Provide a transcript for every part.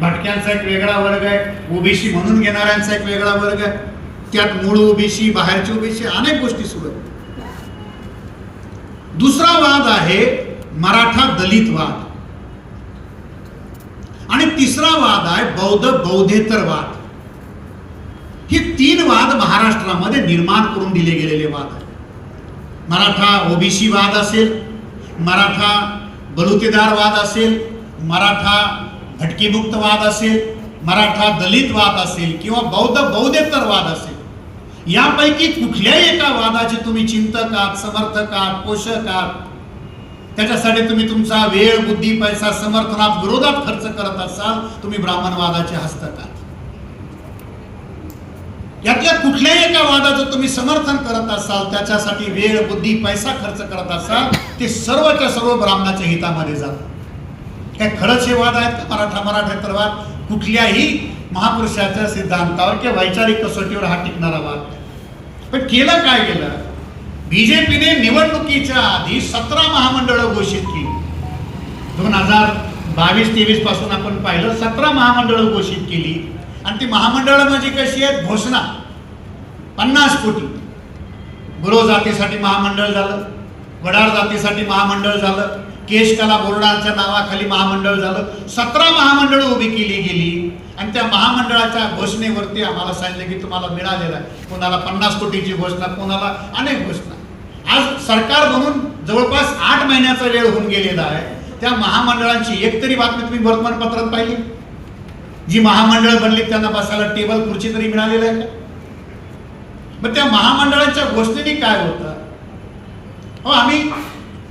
भटक्यांचा एक वेगळा वर्ग आहे. ओबीसी म्हणून घेणाऱ्यांचा एक वेगळा वर्ग आहे. त्यात मूळ ओबीसी बाहेरची ओबीसी अनेक गोष्टी सुरू आहेत. दुसरा वाद आहे मराठा दलित वाद आणि तिसरा वाद आहे बौद्ध बौद्धेतर वाद. हे तीन वाद महाराष्ट्रामध्ये निर्माण करून दिले गेलेले वाद आहेत. मराठा ओबीसी वाद असेल मराठा बलुतेदार वाद असेल मराठा भटकीमुक्त वाद असेल मराठा दलित वाद असेल किंवा बौद्ध बौद्धेतर वाद असेल यापैकी कुठल्याही एका वादाचे तुम्ही चिंतक आहात समर्थक आहात पोषक आहात त्याच्यासाठी तुम्ही तुमचा वेळ बुद्धी पैसा समर्थनात विरोधात खर्च करत असाल तुम्ही ब्राह्मणवादाचे हस्तक आहात. यातल्या कुठल्याही एका वादाचं तुम्ही समर्थन करत असाल त्याच्यासाठी वेळ बुद्धी पैसा खर्च करत असाल ते सर्वच्या सर्व ब्राह्मणाच्या हितामध्ये जातात हे खरंच हे वाद आहेत का? मराठा मराठेतर वाद. कुठल्याही महापुरुषाच्या सिद्धांतावर किंवा वैचारिक कसोटीवर हा टिकणारा वाद. पण केलं काय केलं बीजेपीने निवडणुकीच्या आधी सतरा महामंडळं घोषित केली. दोन हजार बावीस तेवीसपासून आपण पाहिलं सतरा महामंडळं घोषित केली. आणि ती महामंडळं म्हणजे कशी आहेत? घोषणा. पन्नास कोटी. गुरव जातीसाठी महामंडळ झालं. वडार जातीसाठी महामंडळ झालं. केशकला बोर्डाच्या नावाखाली महामंडळ झालं. सतरा महामंडळ उभी केली गेली. आणि त्या महामंडळाच्या घोषणेवरती आम्हाला सांगितलं की तुम्हाला मिळालेलं आहे. कोणाला पन्नास कोटीची घोषणा कोणाला अनेक घोषणा. आज सरकार म्हणून जवळपास आठ महिन्याचा वेळ होऊन गेलेला आहे. त्या महामंडळांची एक तरी बातमी तुम्ही वर्तमानपत्रात पाहिली? जी महामंडळ बनली त्यांना बसायला टेबल खुर्ची तरी मिळालेलं आहे का? मग त्या महामंडळांच्या घोषणेने काय होतं? हो आम्ही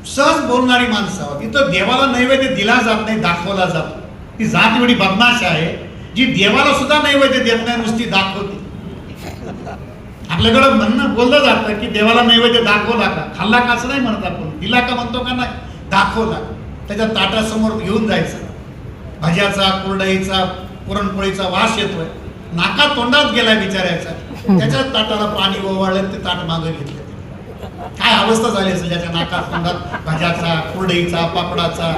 सहज बोलणारी माणसं आहोत. इथं देवाला नैवेद्य दिला जात नाही दाखवला जातो ती जात एवढी बदमाश आहे जी देवाला सुद्धा नैवेद्य देत नाही नुसती दाखवते. आपल्याकडं म्हणणं बोललं जातं की देवाला नैवेद्य दाखवला का? खाल्ला का असं नाही म्हणत आपण. दिला का म्हणतो का नाही? दाखवला. त्याच्या ताटासमोर घेऊन जायचं. भाज्याचा कुरडईचा पुरणपोळीचा वास येतोय. नाका तोंडात गेलाय बिचारायचा त्याच्याच ताटाला पाणी ओवाळलं ते ताट मागं घेतलं. काय अवस्था झाली असेल ज्याच्या नाकात तोंडात? भाज्याचा कुरडईचा पापडाचा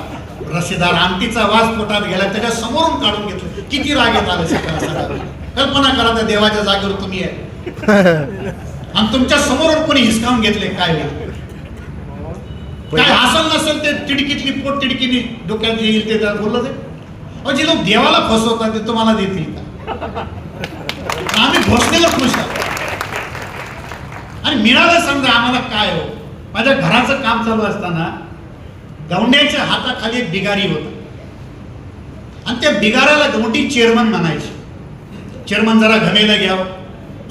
रसेदार आमटीचा वास पोटात गेला त्याच्या समोरून काढून घेतलं. किती राग येत आलं कल्पना करा त्या देवाच्या जागेवर तुम्ही आहे. आणि तुमच्या समोरून कोणी हिसकावून घेतले काय काय असल नसेल ते तिडकीतली पोट तिडकीने डोक्यात येईल ते त्याला बोललं ते? जे लोक देवाला फसवतात ते तुम्हाला देतील का? आम्ही फसलेलं खुश आहोत. आणि मिळालं समजा आम्हाला काय हो? माझ्या घराचं काम चालू असताना गवंड्याच्या हाताखाली एक बिगारी होता. आणि त्या बिगाराला गवंडी चेअरमन म्हणायचे. चेअरमन जरा घमेलं घ्यावं.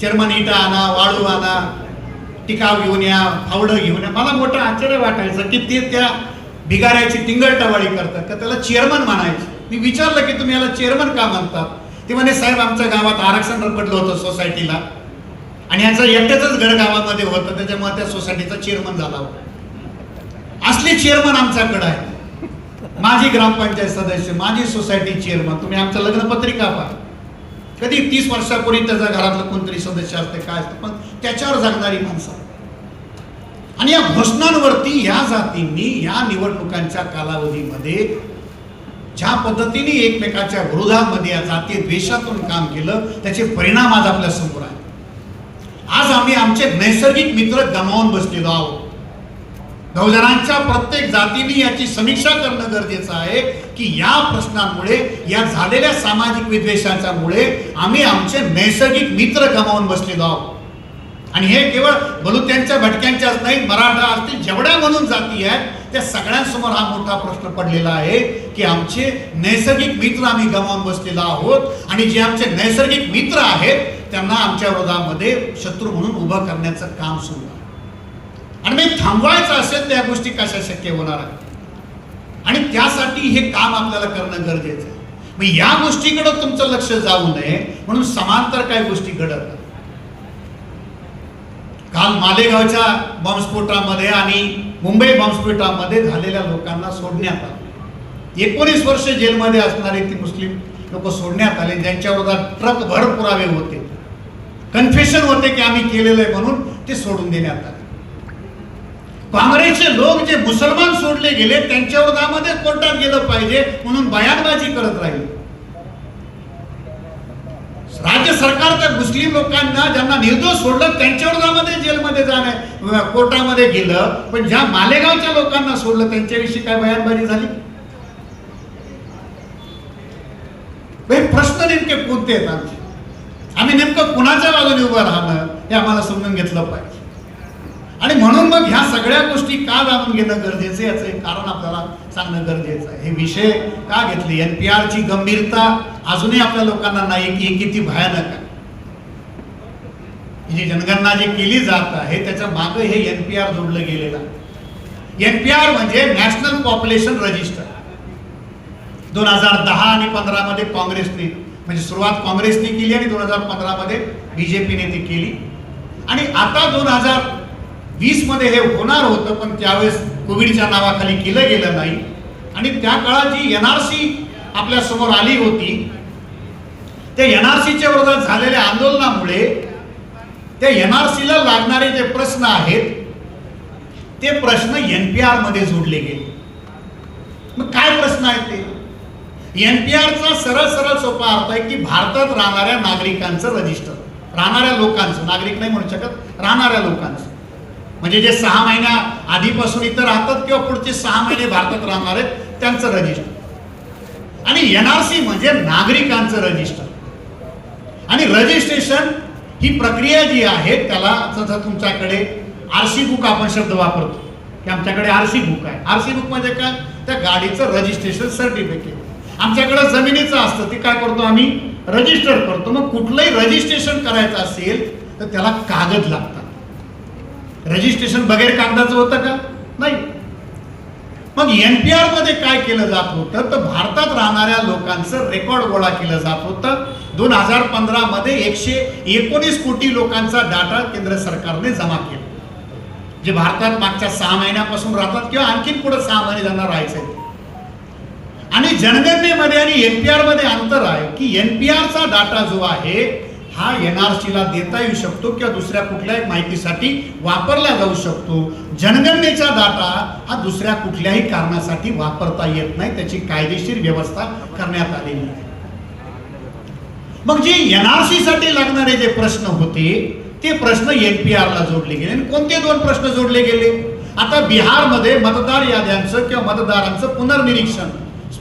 चेअरमन इटा आणा वाळू आणा टिकाव घेऊन या फावडं घेऊन या. मला मोठं आश्चर्य वाटायचं की ते त्या भिगाऱ्याची टिंगळटवाळी करतात. का त्याला चेअरमन म्हणायचे. मी विचारलं की तुम्ही याला चेअरमन का म्हणतात ते म्हणे साहेब आमच्या गावात आरक्षण पडलं होतं सोसायटीला आणि याचा एकट्याच घर गावामध्ये होतं त्याच्यामुळे त्या सोसायटीचा चेअरमन झाला होता. असले चेअरमन आमच्याकडे आहे. माझी ग्रामपंचायत सदस्य माझी सोसायटी चेअरमन तुम्ही आमचं लग्नपत्रिका पहा. कधी तीस वर्षापूर्वी त्याच्या घरातलं कोणतरी सदस्य असते काय असतं पण त्याच्यावर जगणारी माणसं. आणि या घोषणांवरती या जातींनी या निवडणुकांच्या कालावधीमध्ये ज्या पद्धतीने एकमेकाच्या विरोधामध्ये या जाती द्वेषातून काम केलं त्याचे परिणाम आज आपल्यासमोर आहे आज आम्ही आमचे नैसर्गिक मित्र गमावून बसलेलो आहोत. बहुजनांच्या प्रत्येक जातीने याची समीक्षा करणं गरजेचं आहे की या प्रश्नांमुळे या झालेल्या सामाजिक विद्वेषाच्यामुळे आम्ही आमचे नैसर्गिक मित्र गमावून बसलेलो आहोत. आणि हे केवळ बलुत्यांच्या भटक्यांच्याच नाही मराठा असतील जेवढ्या म्हणून जाती आहेत त्या सगळ्यांसमोर हा मोठा प्रश्न पडलेला आहे की आमचे नैसर्गिक मित्र आम्ही गमावून बसलेलो आहोत. आणि जे आमचे नैसर्गिक मित्र आहेत त्यांना आमच्या विरोधामध्ये शत्रू म्हणून उभं करण्याचं काम सुरू आहे. आणि मी थांबवायचं असेल तर या गोष्टी कशा शक्य होणार आहेत? आणि त्यासाठी हे काम आपल्याला करणं गरजेचं आहे. मग या गोष्टीकडे तुमचं लक्ष जाऊ नये म्हणून समांतर काही गोष्टी घडत काल मालेगावच्या बॉम्बस्फोटामध्ये आणि मुंबई बॉम्बस्फोटामध्ये झालेल्या लोकांना सोडण्यात आलं. एकोणीस वर्ष जेलमध्ये असणारे ती मुस्लिम लोक सोडण्यात आले ज्यांच्या विरोधात ट्रक भर पुरावे होते. कन्फेशन होते की आम्ही केलेलं आहे म्हणून ते सोडून देण्यात आले. काँग्रेसचे लोक जे मुसलमान सोडले गेले त्यांच्या विरोधामध्ये कोर्टात गेलं पाहिजे म्हणून बयानबाजी करत राहिले. सरकार त्या मुस्लिम लोकांना ज्यांना निर्दोष सोडलं त्यांच्या विरोधामध्ये जेलमध्ये जाणं कोर्टामध्ये गेलं पण ज्या मालेगावच्या लोकांना सोडलं त्यांच्याविषयी काय बयानबाजी झाली? प्रश्न नेमके कोणते आहेत आमचे? आम्ही नेमकं कुणाच्या बाजूने उभं राहणं हे आम्हाला समजून घेतलं पाहिजे. आणि म्हणून मग ह्या सगळ्या गोष्टी का जाणून घेणं गरजेचं याचं एक कारण आपल्याला सांगणं गरजेचं आहे. हे विषय का घेतले? एन पी आरची गंभीरता अजूनही आपल्या लोकांना नाही की किती भयानक आहे. ही जी जनगणना जी केली जात आहे त्याच्यामागे हे एन पी आर जोडलं गेलेलं आहे. एन पी आर म्हणजे नॅशनल पॉप्युलेशन रजिस्टर. दोन हजार दहा आणि पंधरामध्ये काँग्रेसने म्हणजे सुरुवात काँग्रेसने केली आणि दोन हजार पंधरामध्ये बीजेपीने ती केली. आणि आता दोन हजार वीसमध्ये हे होणार होतं पण त्यावेळेस कोविडच्या नावाखाली केलं गेलं नाही. आणि त्या काळात जी एन आर सी आपल्यासमोर आली होती त्या एन आर सीच्या विरोधात झालेल्या आंदोलनामुळे त्या एन आर सीला लागणारे जे प्रश्न आहेत ते प्रश्न एन पी आरमध्ये जोडले गेले. मग काय प्रश्न आहेत ते? एनपीआरचा सरळ सरळ सोपा अर्थ आहे की भारतात राहणाऱ्या नागरिकांचं रजिस्टर. राहणाऱ्या लोकांचं. नागरिक नाही म्हणू शकत. राहणाऱ्या लोकांचं. म्हणजे जे सहा महिन्या आधीपासून इथं राहतात किंवा पुढचे सहा महिने भारतात राहणार आहेत त्यांचं रजिस्टर. आणि एनआरसी म्हणजे नागरिकांचं रजिस्टर. आणि रजिस्ट्रेशन ही प्रक्रिया जी आहे त्याला जसं तुमच्याकडे आरसी बुक आपण शब्द वापरतो की आमच्याकडे आरसी बुक आहे. आरसी बुक म्हणजे काय? त्या गाडीचं रजिस्ट्रेशन सर्टिफिकेट आमच्याकडे जमिनीचं असतं ते काय करतो आम्ही? रजिस्टर करतो. मग कुठलंही रजिस्ट्रेशन करायचं असेल तर त्याला कागद लागतात. रजिस्ट्रेशन बगैर कागदाचं होतं का? नाही. मग एनपीआरमध्ये काय केलं जात होतं? तर भारतात राहणाऱ्या लोकांचं रेकॉर्ड गोळा केलं जात होतं. दोन हजार पंधरा मध्ये एकशे एकोणीस कोटी लोकांचा डाटा केंद्र सरकारने जमा केला. जे भारतात मागच्या सहा महिन्यापासून राहतात किंवा आणखीन पुढे सहा महिने त्यांना राहायचंय. आणि जनगणनेमध्ये आणि एनपीआरमध्ये अंतर आहे की एनपीआरचा डाटा जो आहे हा एनआरसीला देता येऊ शकतो किंवा दुसऱ्या कुठल्याही माहितीसाठी वापरला जाऊ शकतो. जनगणनेचा डाटा हा दुसऱ्या कुठल्याही कारणासाठी वापरता येत नाही. त्याची कायदेशीर व्यवस्था करण्यात आलेली आहे. मग जे एनआरसी साठी लागणारे जे प्रश्न होते ते प्रश्न एनपीआर ला जोडले गेले. आणि कोणते दोन प्रश्न जोडले गेले? आता बिहारमध्ये मतदार याद्यांचं किंवा मतदारांचं पुनर्निरीक्षण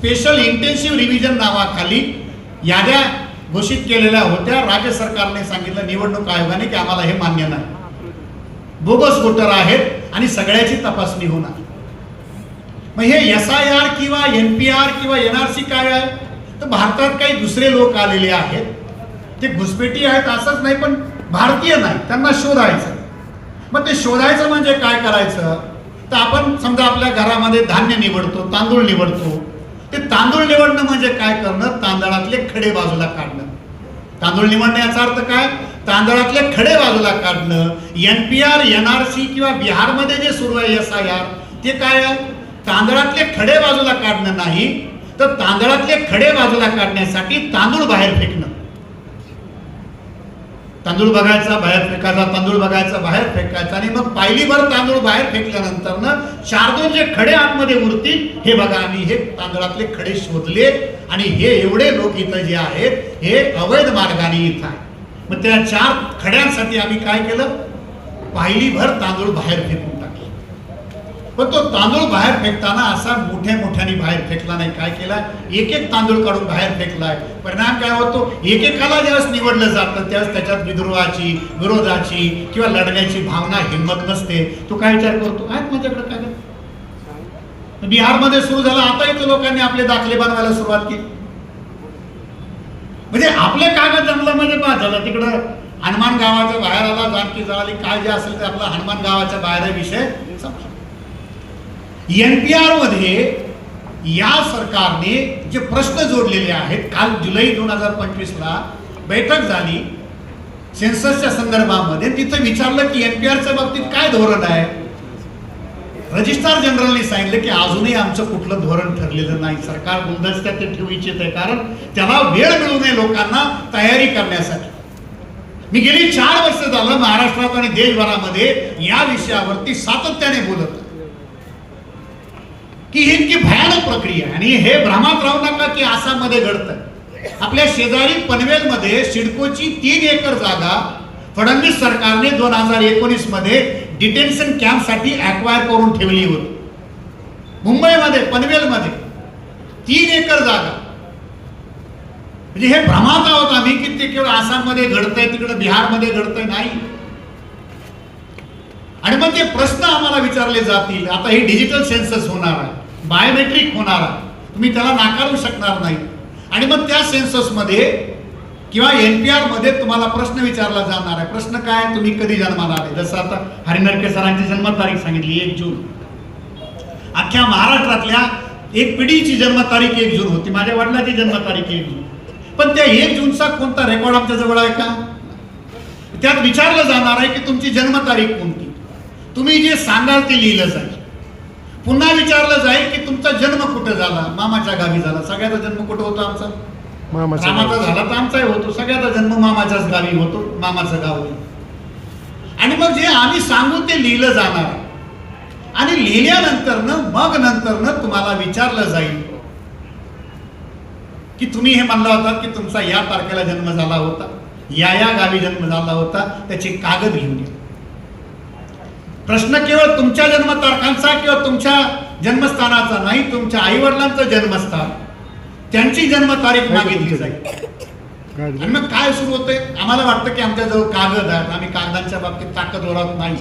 स्पेशल इंटेन्सिव्ह रिव्हिजन नावाखाली याद्या घोषित केलेल्या होत्या. राज्य सरकारने सांगितलं निवडणूक आयोगाने की आम्हाला हे मान्य नाही. बोगस वोटर आहेत आणि सगळ्याची तपासणी होणार. मग हे एस आय आर किंवा एन पी आर किंवा एन आर सी काय आहे? तर भारतात काही दुसरे लोक आलेले आहेत. ते घुसपेटी आहेत असंच नाही पण भारतीय नाही. त्यांना शोधायचं. मग ते शोधायचं म्हणजे काय करायचं? तर आपण समजा आपल्या घरामध्ये धान्य निवडतो तांदूळ निवडतो ते तांदूळ निवडणं म्हणजे काय करणं? तांदळातले खडे बाजूला काढणं. तांदूळ निवडणं याचा अर्थ काय? तांदळातले खडे बाजूला काढणं. N P R N R C किंवा बिहारमध्ये जे सुरू आहे एस आय आर ते काय आहे? तांदळातले खडे बाजूला काढणं नाही तर तांदळातले खडे बाजूला काढण्यासाठी तांदूळ बाहेर फेकणं. तांदूळ बघायचा बाहेर फेकायचा तांदूळ बघायचा बाहेर फेकायचा आणि मग पायलीभर तांदूळ बाहेर फेकल्यानंतर ना चार दोन जे खडे आतमध्ये उरतील हे बघा आम्ही हे तांदळातले खडे शोधले आणि हे एवढे लोक इथं जे आहेत हे अवैध मार्गाने इथं आहे मग त्या चार खड्यांसाठी आम्ही काय केलं? पायलीभर तांदूळ बाहेर फेकू पण तो तांदूळ बाहेर फेकताना असा मोठ्या मोठ्याने बाहेर फेकला नाही. काय केला? एक एक तांदूळ काढून बाहेर फेकलाय परिणाम काय होतो? एकेकाला ज्यावेळेस निवडलं जातं त्यावेळेस त्याच्यात विद्रोहाची विरोधाची किंवा लढण्याची भावना हिंमत नसते. तो काय विचार करतो? आहेत माझ्याकडे काय बिहारमध्ये सुरू झाला. आता इथं लोकांनी आपले दाखले बनवायला सुरुवात केली. म्हणजे आपले कागद जंगलामध्ये बाद झालं. तिकडं हनुमान गावाच्या बाहेर आला जानकी जळाली. काय जे असेल ते आपला हनुमान गावाच्या बाहेर विषय. एन एनपीआरमध्ये या सरकारने जे प्रश्न जोडलेले आहेत काल जुलै दोन हजार पंचवीस ला बैठक झाली. सेन्ससच्या संदर्भामध्ये तिथं विचारलं की एनपीआरच्या बाबतीत काय धोरण आहे? रजिस्ट्रार जनरलने सांगितलं की अजूनही आमचं कुठलं धोरण ठरलेलं नाही. सरकार गुलदस्त्यात ते ठेवू इच्छित आहे कारण त्याला वेळ मिळू नये लोकांना तयारी करण्यासाठी. मी गेली चार वर्ष झालं महाराष्ट्रात आणि देशभरामध्ये या विषयावरती सातत्याने बोलत आहे. की ही इतकी भयानक प्रक्रिया आणि हे भ्रमात राहू नका की आसाममध्ये घडतं आपल्या शेजारी पनवेलमध्ये सिडकोची तीन एकर जागा फडणवीस सरकारने दोन हजार एकोणीसमध्ये डिटेन्शन कॅम्पसाठी अक्वायर करून ठेवली होती. मुंबईमध्ये पनवेलमध्ये तीन एकर जागा. म्हणजे हे भ्रमात आहोत आम्ही की ते केवळ आसाममध्ये घडतंय तिकडं बिहारमध्ये घडतंय नाही. आणि मग ते प्रश्न आम्हाला विचारले जातील. आता हे डिजिटल सेन्सस होणार आहे. बायोमेट्रिक होणार आहे. तुम्ही त्याला नाकारू शकणार नाही. आणि मग त्या सेन्ससमध्ये किंवा एन पी मध्ये तुम्हाला प्रश्न विचारला जाणार आहे. प्रश्न काय तुम्ही कधी जन्माला आले? जसं आता हरिनरके सरांची जन्मतारीख सांगितली एक जून. अख्ख्या महाराष्ट्रातल्या एक पिढीची जन्मतारीख एक जून होती. माझ्या वडिलांची जन्मतारीख एक जून. पण त्या एक जूनचा कोणता रेकॉर्ड आमच्या जवळ आहे का? त्यात विचारलं जाणार आहे की तुमची जन्मतारीख कोणती? तुम्ही जे सांगाल ते लिहिलं जाईल. पुन्हा विचारलं जाईल की तुमचा जन्म कुठे झाला? मामाच्या गावी झाला. सगळ्याचा जन्म कुठं होतो आमचा? गावी. झाला तर आमचाही होतो. सगळ्याचा जन्म मामाच्याच गावी होतो. मामाचं गाव आहे. आणि मग जे आम्ही सांगू ते लिहिलं जाणार. आणि लिहिल्यानंतरनं मग नंतरनं तुम्हाला विचारलं जाईल की तुम्ही हे म्हणला होता की तुमचा या तारखेला जन्म झाला होता. या या गावी जन्म झाला होता. त्याचे कागद घेऊन या. प्रश्न केवळ तुमच्या जन्मतारखांचा किंवा तुमच्या जन्मस्थानाचा नाही तुमच्या आई वडिलांचं जन्मस्थान. त्यांची जन्मतारीख मागितली जाईल. आणि मग काय सुरू होतंय? आम्हाला वाटतं की आमच्याजवळ कागद आहेत. आम्ही कागदांच्या बाबतीत ताकद ओढत नाही.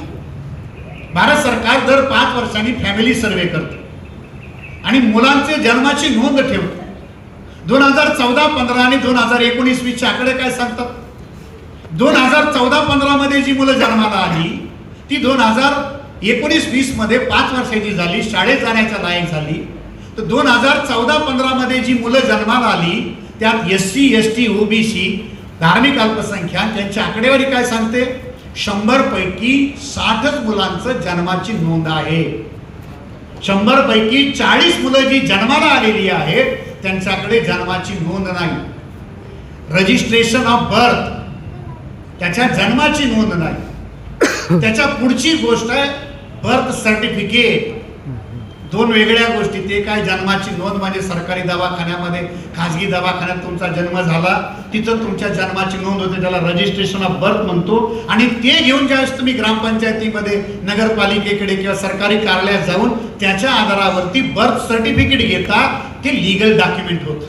भारत सरकार दर पाच वर्षांनी फॅमिली सर्वे करते. आणि मुलांचे जन्माची नोंद ठेवते. दोन हजार चौदा पंधरा आणि दोन हजार एकोणीस वीसचे आकडे काय सांगतात? दोन हजार चौदा पंधरा मध्ये जी मुलं जन्माला आली ती दोन हजार एकोणीस वीसमध्ये पाच वर्षाची झाली शाळेत जाण्याच्या लायक झाली. तर दोन हजार चौदा पंधरामध्ये जी मुलं जन्माला आली त्यात S C S T OBC धार्मिक अल्पसंख्याक त्यांची आकडेवारी काय सांगते? शंभरपैकी साठच मुलांचं जन्माची नोंद आहे. शंभरपैकी चाळीस मुलं जी जन्माला आलेली आहेत त्यांच्याकडे जन्माची नोंद नाही. रजिस्ट्रेशन ऑफ बर्थ त्याच्या जन्माची नोंद नाही. त्याच्या पुढची गोष्ट आहे बर्थ सर्टिफिकेट दोन वेगळ्या गोष्टी ते काय जन्माची नोंद म्हणजे सरकारी दवाखान्यामध्ये खाजगी दवाखान्यात तुमचा जन्म झाला तिथं तुमच्या जन्माची नोंद होते त्याला रजिस्ट्रेशन ऑफ बर्थ म्हणतो. आणि ते घेऊन ज्यावेळेस तुम्ही ग्रामपंचायतीमध्ये नगरपालिकेकडे किंवा सरकारी कार्यालयात जाऊन त्याच्या आधारावरती बर्थ सर्टिफिकेट घेता ते लिगल डॉक्युमेंट होतं.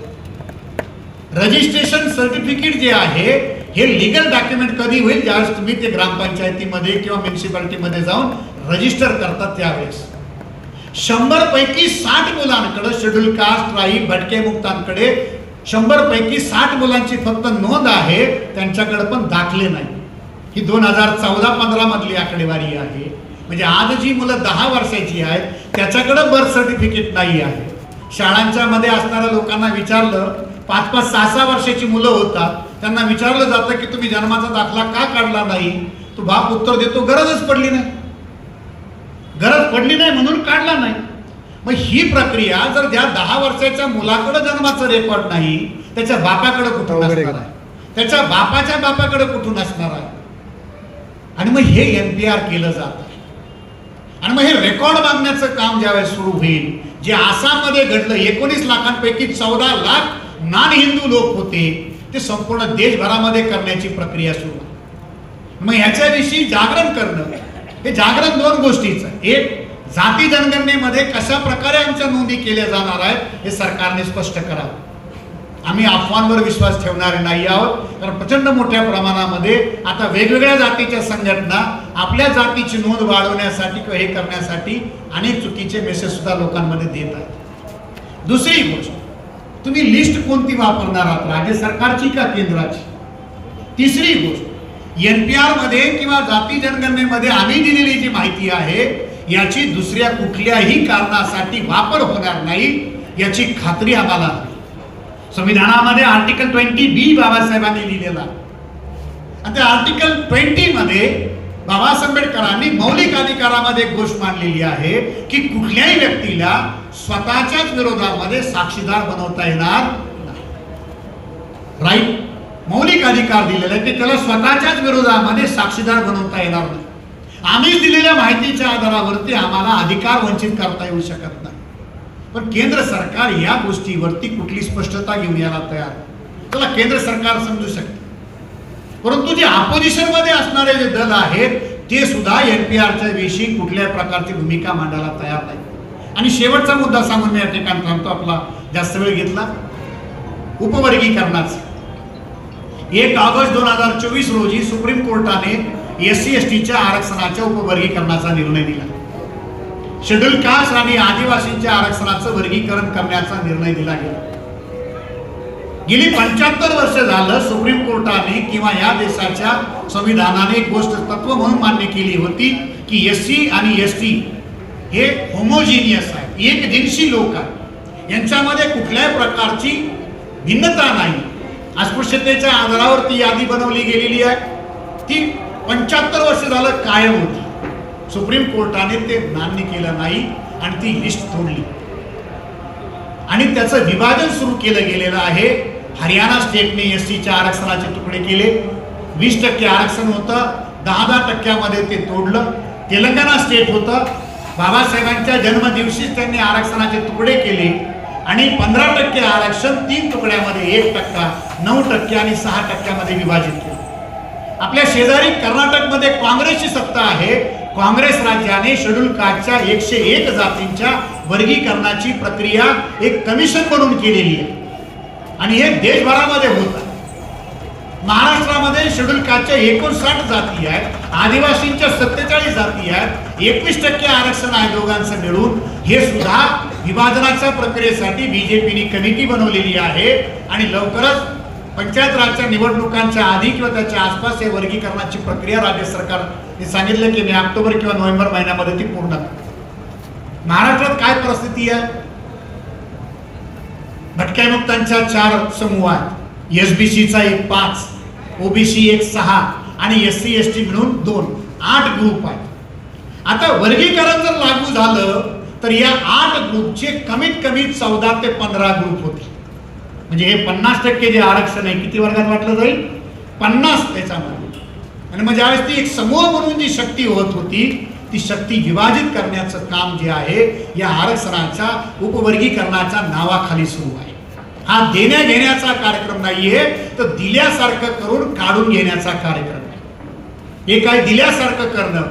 रजिस्ट्रेशन सर्टिफिकेट जे आहे हे लिगल डॉक्युमेंट कधी होईल ज्यावेळेस तुम्ही ते ग्रामपंचायतीमध्ये किंवा म्युन्सिपाल्टीमध्ये जाऊन रजिस्टर करतात त्यावेळेस. शंभर पैकी साठ मुलांकडे शेड्यूल कास्ट राही भटके मुक्तांकडे शंभर पैकी साठ मुलांची फक्त नोंद आहे त्यांच्याकडे पण दाखले नाही. ही दोन हजार चौदा पंधरा मधली आकडेवारी आहे. म्हणजे आज जी मुलं दहा वर्षाची आहेत त्याच्याकडे बर्थ सर्टिफिकेट नाही आहे. शाळांच्या मध्ये असणाऱ्या लोकांना विचारलं पाच पाच सहा सहा वर्षाची मुलं होतात त्यांना विचारलं जातं की तुम्ही जन्माचा दाखला का काढला नाही? तो बाप उत्तर देतो गरजच पडली नाही. गरज पडली नाही म्हणून काढला नाही. मग ही प्रक्रिया जर ज्या दहा वर्षाच्या मुलाकडे जन्माचं रेकॉर्ड नाही त्याच्या बापाकडे आहे. असणार आहे? त्याच्या बापाच्या बापाकडे कुठून असणार आहे? आणि मग हे एन पी आर केलं जात आहे. आणि मग हे रेकॉर्ड मागण्याचं काम ज्यावेळेस सुरू होईल जे आसाममध्ये घडलं एकोणीस लाखांपैकी चौदा लाख नान हिंदू लोक होते. ते संपूर्ण देशभरामध्ये करण्याची प्रक्रिया सुरू मग ह्याच्याविषयी जागरण करणं हे जागरण दोन गोष्टीचं एक जाती जनगणनेमध्ये कशा प्रकारे आमच्या नोंदी केल्या जाणार आहेत हे सरकारने स्पष्ट करावं. आम्ही अफवांवर विश्वास ठेवणारे नाही आहोत कारण प्रचंड मोठ्या प्रमाणामध्ये आता वेगवेगळ्या जातीच्या संघटना आपल्या जातीची नोंद वाढवण्यासाठी किंवा हे करण्यासाठी अनेक चुकीचे मेसेज सुद्धा लोकांमध्ये देत आहेत. दुसरी गोष्ट तुम्ही लिस्ट कोणती वापरणार आहात? राज्य सरकारची का केंद्राची? तिसरी गोष्ट एनपीआर पी मध्ये किंवा जाती जनगणनेमध्ये आम्ही दिलेली जी माहिती आहे याची दुसऱ्या कुठल्याही कारणासाठी वापर होणार नाही याची खात्री आम्हाला संविधानामध्ये आर्टिकल ट्वेंटी बी बाबासाहेबांनी लिहिलेला आणि त्या आर्टिकल ट्वेंटी मध्ये बाबासाहेब आंबेडकरांनी मौलिक अधिकारामध्ये एक गोष्ट मांडलेली आहे की कुठल्याही व्यक्तीला स्वतःच्याच विरोधामध्ये साक्षीदार बनवता येणार राईट मौलिक अधिकार दिलेला आहे की त्याला स्वतःच्याच विरोधामध्ये साक्षीदार बनवता येणार नाही. आम्ही दिलेल्या माहितीच्या आधारावरती आम्हाला अधिकार वंचित करता येऊ शकत नाही. पण केंद्र सरकार या गोष्टीवरती कुठली स्पष्टता घेऊन यायला तयार नाही. त्याला केंद्र सरकार समजू शकते. परंतु जे ऑपोजिशनमध्ये असणारे जे दल आहेत ते सुद्धा एन पी आरच्या विषयी कुठल्या प्रकारची भूमिका मांडायला तयार नाही आणि शेवटचा मुद्दा सांगून मी या ठिकाणी थांबतो. आपला जास्त वेळ घेतला. उपवर्गीकरणाचा. एक ऑगस्ट दोन हजार चोवीस रोजी सुप्रीम कोर्टाने एस सी एस टीच्या आरक्षणाच्या उपवर्गीकरणाचा निर्णय दिला. शेड्यूल कास्ट आणि आदिवासींच्या आरक्षणाचं वर्गीकरण करण्याचा निर्णय दिला गेला. गेली पंच्याहत्तर वर्ष झालं सुप्रीम कोर्टाने किंवा या देशाच्या संविधानाने एक गोष्ट तत्व म्हणून मान्य केली होती की एस सी आणि एस टी हे होमोजिनियस आहे. एक दिनशी लोक आहेत यांच्यामध्ये कुठल्याही प्रकारची भिन्नता नाही. अस्पृश्यतेच्या आधारावर ती यादी बनवली गेलेली आहे. ती पंच्याहत्तर वर्ष झालं कायम होती. सुप्रीम कोर्टाने ते मान्य केलं नाही आणि ती लिस्ट तोडली. आणि त्याचं विभाजन सुरू केलं गेलेलं आहे. हरियाणा स्टेटने एस सीच्या आरक्षणाचे तुकडे केले. वीस टक्के आरक्षण होतं. दहा दहा टक्क्यामध्ये ते तोडलं. तेलंगणा स्टेट होतं. बाबासाहेबांच्या जन्मदिवशीच त्यांनी आरक्षणाचे तुकडे केले आणि पंधरा टक्के आरक्षण तीन तुकड्यामध्ये एक टक्का नऊ टक्के आणि सहा टक्क्यामध्ये विभाजित केलं. आपल्या शेजारी कर्नाटकमध्ये काँग्रेसची सत्ता आहे. काँग्रेस राज्याने शेड्यूल कास्टच्या एकशे एक जातींच्या वर्गीकरणाची प्रक्रिया एक कमिशन म्हणून केलेली आहे. आणि हे देशभरामध्ये होत आहे. महाराष्ट्रामध्ये शेड्यूल कास्टच्या एकोणसाठ जाती आहेत आदिवासींच्या सत्तेचाळीस जाती आहेत एकवीस टक्के आरक्षण आहे दोघांचं मिळून. हे सुद्धा विभाजनाच्या प्रक्रियेसाठी बीजेपीने कमिटी बनवलेली आहे आणि लवकरच पंचायत राजच्या निवडणुकांच्या आधी किंवा त्याच्या आसपास या वर्गीकरणाची प्रक्रिया राज्य सरकारने सांगितलं की मी ऑक्टोबर किंवा नोव्हेंबर महिन्यामध्ये ती पूर्ण महाराष्ट्रात काय परिस्थिती आहे? भटक्यामुक्तांच्या चार समूह आहेत. एस बी सीचा एक पाच ओबीसी एक सहा आणि एस सी एस टी मिळून दोन आठ ग्रुप आहेत. आता वर्गीकरण जर लागू झालं तर या आठ ग्रुपचे कमीत कमी चौदा ते पंधरा ग्रुप होते. म्हणजे हे पन्नास टक्के जे आरक्षण आहे किती वर्गात वाटलं जाईल? पन्नास त्याच्यामध्ये. आणि मग ज्यावेळेस ती एक समूह म्हणून जी शक्ती होत होती ती शक्ती विभाजित करण्याचं काम जे आहे या आरक्षणाच्या उपवर्गीकरणाच्या नावाखाली सुरू आहे. हा देण्या घेण्याचा कार्यक्रम नाहीये तर दिल्यासारखं करून काढून घेण्याचा कार्यक्रम आहे हे काय दिल्यासारखं करणं?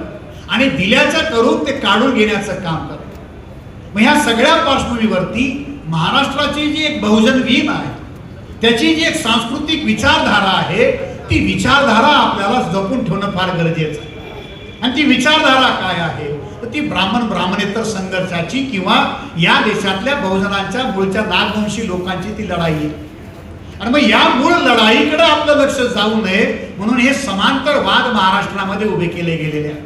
आणि दिल्याचं करून ते काढून घेण्याचं काम करणं. मग ह्या सगळ्या पार्श्वभूमीवरती महाराष्ट्राची जी एक बहुजन भीम आहे त्याची जी एक सांस्कृतिक विचारधारा आहे ती विचारधारा आपल्याला जपून ठेवणं फार गरजेचं आहे. आणि ती विचारधारा काय आहे? तर ती ब्राह्मण ब्राह्मणेतर संघर्षाची किंवा या देशातल्या बहुजनांच्या मूळच्या नागवंशी लोकांची ती लढाई. आहे आणि मग या मूळ लढाईकडे आपलं लक्ष जाऊ नये म्हणून हे समांतर वाद महाराष्ट्रामध्ये उभे केले गेलेले आहेत.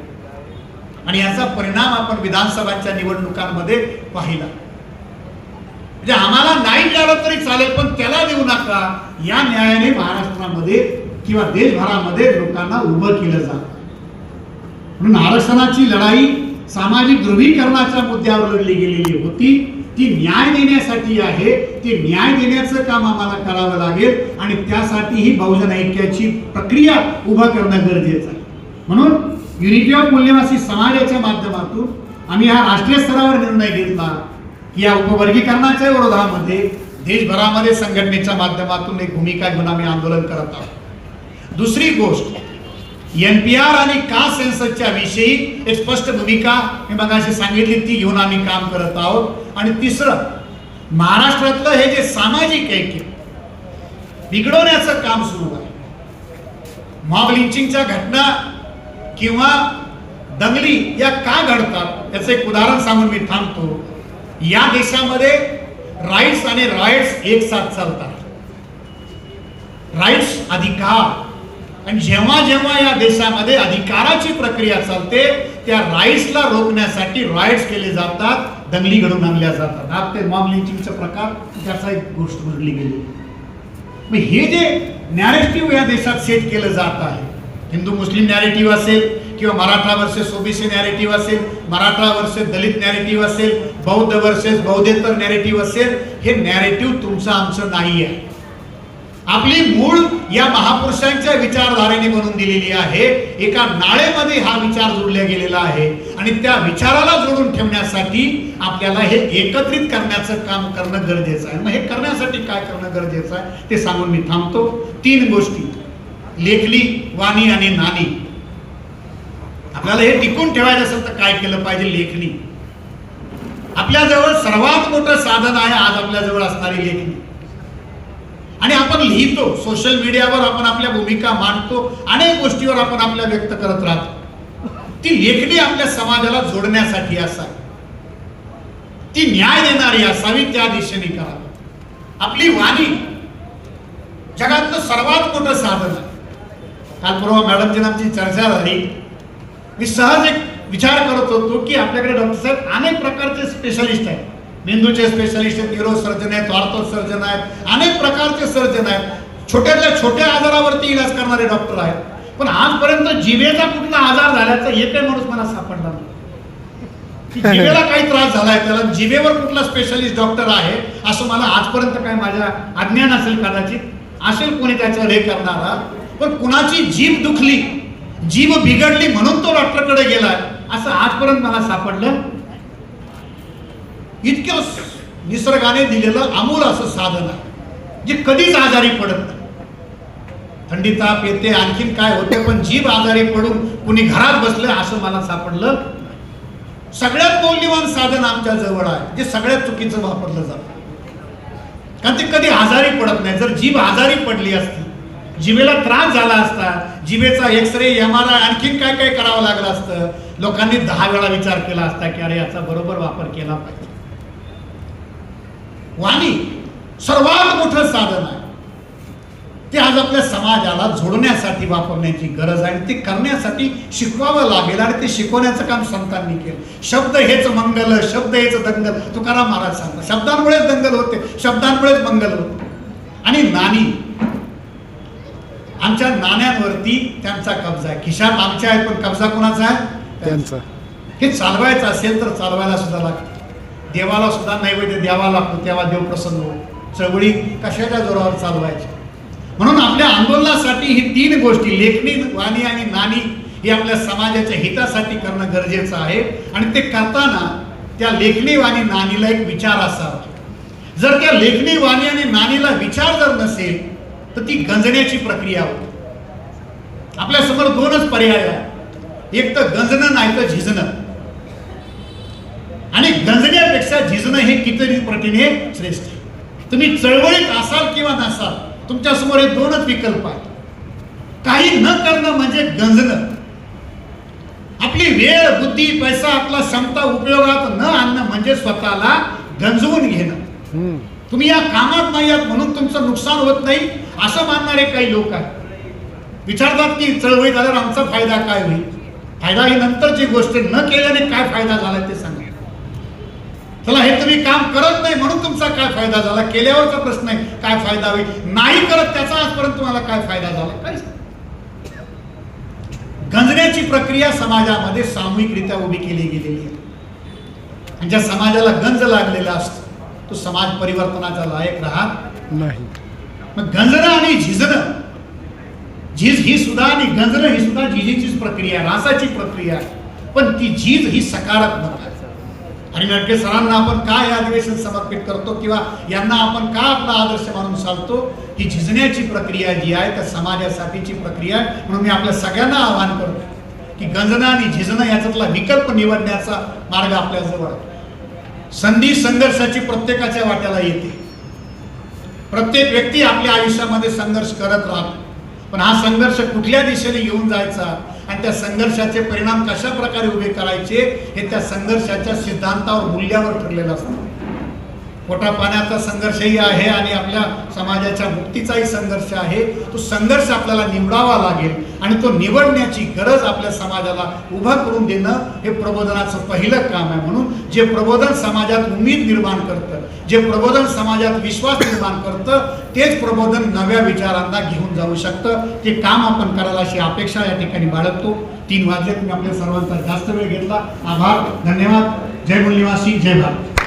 आणि याचा परिणाम आपण विधानसभांच्या निवडणुकांमध्ये पाहिला. म्हणजे आम्हाला नाही मिळालं तरी चालेल पण त्याला देऊ नका. या न्यायाने महाराष्ट्रामध्ये किंवा देशभरामध्ये लोकांना उभं केलं जातं. म्हणून आरक्षणाची लढाई सामाजिक ध्रुवीकरणाच्या मुद्द्यावर लढली गेलेली होती. ती न्याय देण्यासाठी आहे. ती न्याय देण्याचं काम आम्हाला करावं लागेल आणि त्यासाठी ही बहुजन ऐक्याची प्रक्रिया उभं करणं गरजेचं आहे. म्हणून युनिटी ऑफ मूल्यवासी समाजाच्या माध्यमातून आम्ही हा राष्ट्रीय स्तरावर निर्णय घेतला की या उपवर्गीकरणाच्या विरोधामध्ये देशभरामध्ये संघटनेच्या माध्यमातून एक भूमिका घेऊन आम्ही आंदोलन करत आहोत. दुसरी गोष्ट एन पी आर आणि का सेन्ससच्या विषयी एक स्पष्ट भूमिका मी मगाशी सांगितली ती घेऊन आम्ही काम करत आहोत. आणि तिसरं महाराष्ट्रातलं हे जे सामाजिक ऐक्य बिघडवण्याचं काम सुरू आहे. मॉब लिंचिंगच्या घटना किंवा दंगली या का घडतात याचं एक उदाहरण सांगून मी थांबतो. या देशामध्ये राईट्स आणि राईट्स एक साथ चालतात. राईट्स अधिकार आणि जेव्हा जेव्हा या देशामध्ये अधिकाराची प्रक्रिया चालते त्या राईट्सला रोखण्यासाठी राईट्स केले जातात दंगली घडून आणल्या जातात. हा ते मॉम लिंचिंगचा प्रकार त्याचा एक गोष्ट घडली गेली. मग हे जे नॅरेटिव्ह या देशात सेट केलं जात आहे हिंदू मुस्लिम नॅरेटिव्ह असेल किंवा मराठा वर्सेस ओबीसी नॅरेटिव्ह असेल मराठा वर्सेस दलित नॅरेटिव्ह असेल बौद्ध वर्सेस बौद्धेतर नॅरेटिव्ह असेल हे नॅरेटिव्ह तुमचं आमचं नाही आहे आपली मूळ या महापुरुषांच्या विचारधारेने म्हणून दिलेली आहे. एका नाळेमध्ये हा विचार जोडला गेलेला आहे. आणि त्या विचाराला जोडून ठेवण्यासाठी आपल्याला हे एकत्रित करण्याचं काम करणं गरजेचं आहे. मग हे करण्यासाठी काय करणं गरजेचं आहे ते सांगून मी थांबतो. तीन गोष्टी. लेखली वाणी आणि नाणी. आपल्याला हे टिकून ठेवायचं असेल तर काय केलं पाहिजे? लेखणी आपल्याजवळ सर्वात मोठं साधन आहे आज आपल्याजवळ असणारी लेखणी आणि आपण लिहितो. सोशल मीडियावर आपण आपल्या भूमिका मांडतो. अनेक गोष्टीवर आपण आपल्या व्यक्त करत राहतो. ती लेखणी आपल्या समाजाला जोडण्यासाठी असावी. ती न्याय देणारी असावी त्या दिशेने करावी. आपली वाणी जगातलं सर्वात मोठं साधन आहे. काल परवा मॅडमची आमची चर्चा झाली. मी सहज एक विचार करत होतो की आपल्याकडे डॉक्टर साहेब अनेक प्रकारचे स्पेशलिस्ट आहेत. मेंदूचे स्पेशलिस्ट आहेत न्यूरो सर्जन आहेत ऑर्थो सर्जन आहेत अनेक प्रकारचे सर्जन आहेत. छोट्यातल्या छोट्या आजारावरती इलाज करणारे डॉक्टर आहेत. पण आजपर्यंत जिभेचा कुठला आजार झाल्याचा एकही माणूस मला सापडला नाही. जिभेला काही त्रास झालाय त्याला जिभेवर कुठला स्पेशलिस्ट डॉक्टर आहे असं मला आजपर्यंत काय माझ्या अज्ञान असेल कदाचित असेल कोणी त्याच्यावर हे करणारा. पण कुणाची जीभ दुखली जीभ बिघडली म्हणून तो डॉक्टरकडे गेलाय असं आजपर्यंत मला सापडलं इतकं निसर्गाने दिलेलं अमूल असं साधन आहे जे कधीच आजारी पडत नाही. थंडी ताप येते आणखीन काय होते पण जीभ आजारी पडून कुणी घरात बसलं असं मला सापडलं सगळ्यात मौल्यवान साधन आमच्या जवळ आहे जे सगळ्यात चुकीचं वापरलं जातं. कारण ते कधी आजारी पडत नाही. जर जीभ आजारी पडली असती जिभेला त्रास झाला असता जिभेचा x ray M R I आणखीन काय काय करावं लागलं असतं लोकांनी दहा वेळा विचार केला असता की अरे याचा बरोबर वापर केला पाहिजे. वाणी सर्वात मोठं साधन आहे. ते आज आपल्या समाजाला जोडण्यासाठी वापरण्याची गरज आहे आणि ते करण्यासाठी शिकवावं लागेल आणि ते शिकवण्याचं काम संतांनी केलं. शब्द हेच मंगल शब्द हेच दंगल. तुकाराम महाराज सांगतात शब्दांमुळेच दंगल होते शब्दांमुळेच मंगल होते. आणि नाणी आमच्या नाण्यांवरती त्यांचा कब्जा आहे. खिशात आमच्या आहेत पण कब्जा कोणाचा आहे? त्यांचा. हे चालवायचं असेल तर चालवायला सुद्धा लागतं. देवाला सुद्धा नैवेद्य द्यावा लागतो तेव्हा देव प्रसन्न चळवळी कशाच्या जोरावर चालवायची म्हणून आपल्या आंदोलनासाठी ही तीन गोष्टी लेखणी वाणी आणि नाणी ही आपल्या समाजाच्या हितासाठी करणं गरजेचं आहे. आणि ते करताना त्या लेखणी वाणी नाणीला एक विचार असावा. जर त्या लेखणी वाणी आणि नाणीला विचार जर नसेल तर ती गंजण्याची प्रक्रिया होते. आपल्यासमोर दोनच पर्याय आहे एक तर गंजणं नाही तर झिजणं. आणि गंजण्यापेक्षा झिजणं हे कितीतरी पटीने श्रेष्ठ. तुम्ही चळवळीत असाल किंवा नसाल तुमच्यासमोर हे दोनच विकल्प आहेत. काही न करणं म्हणजे गंजणं. आपली वेळ बुद्धी पैसा आपला क्षमता उपयोगात न आणणं म्हणजे स्वतःला गंजवून घेणं. तुम्ही या कामात नाही आहात म्हणून तुमचं नुकसान होत नाही असं मानणारे काही लोक आहेत. विचारतात की चळवळीत आल्यावर आमचा फायदा काय होईल? फायदा ही नंतरची गोष्ट न केल्याने काय फायदा झाला ते सांगा. चला हे तुम्ही काम करत नाही म्हणून तुमचा काय फायदा झाला? केल्यावरचा प्रश्न आहे काय फायदा होईल? नाही करत त्याचा आजपर्यंत तुम्हाला काय फायदा झाला? काय गंजण्याची प्रक्रिया समाजामध्ये सामूहिकरित्या उभी केली गेलेली आहे. आणि ज्या समाजाला गंज लागलेला असतो तो समाज परिवर्तनाचा लायक राहत नाही. मग गंजणं आणि झिजणं झीज ही सुद्धा आणि गंजणं ही सुद्धा झिजेचीच प्रक्रिया रासाची प्रक्रिया आहे. पण ती झीज ही सकारात्मक आहे. आणि नटके सरांना आपण का हे अधिवेशन समर्पित करतो किंवा यांना आपण का आपला आदर्श मानून चालतो ही झिजण्याची प्रक्रिया जी आहे त्या समाजासाठीची प्रक्रिया आहे. म्हणून मी आपल्या सगळ्यांना आवाहन करतो की गंजणं आणि झिजणं याच्यातला विकल्प निवडण्याचा मार्ग आपल्याजवळ संधी संघर्षाची प्रत्येकाच्या वाट्याला येते. प्रत्येक व्यक्ती आपल्या आयुष्यामध्ये संघर्ष करत राहतो. पण हा संघर्ष कुठल्या दिशेने घेऊन जायचा आणि त्या संघर्षाचे परिणाम कशा प्रकारे उभे करायचे हे त्या संघर्षाच्या सिद्धांतावर मूल्यावर ठरलेलं असतं. पोटा पाण्याचा संघर्षही आहे आणि आपल्या समाजाच्या मुक्तीचाही संघर्ष आहे. तो संघर्ष आपल्याला निवडावा लागेल आणि तो निवडण्याची गरज आपल्या समाजाला उभा करून देणं हे प्रबोधनाचं पहिलं काम आहे म्हणून जे प्रबोधन समाजात उमेद निर्माण करतं जे प्रबोधन समाजात विश्वास निर्माण करतं तेच प्रबोधन नव्या विचारांना घेऊन जाऊ शकतं. ते काम आपण करायला अशी अपेक्षा या ठिकाणी बाळगतो. तीन वाजले तुम्ही आपल्या सर्वांचा जास्त वेळ घेतला. आभार धन्यवाद. जय मूल्यवासी जय भारत.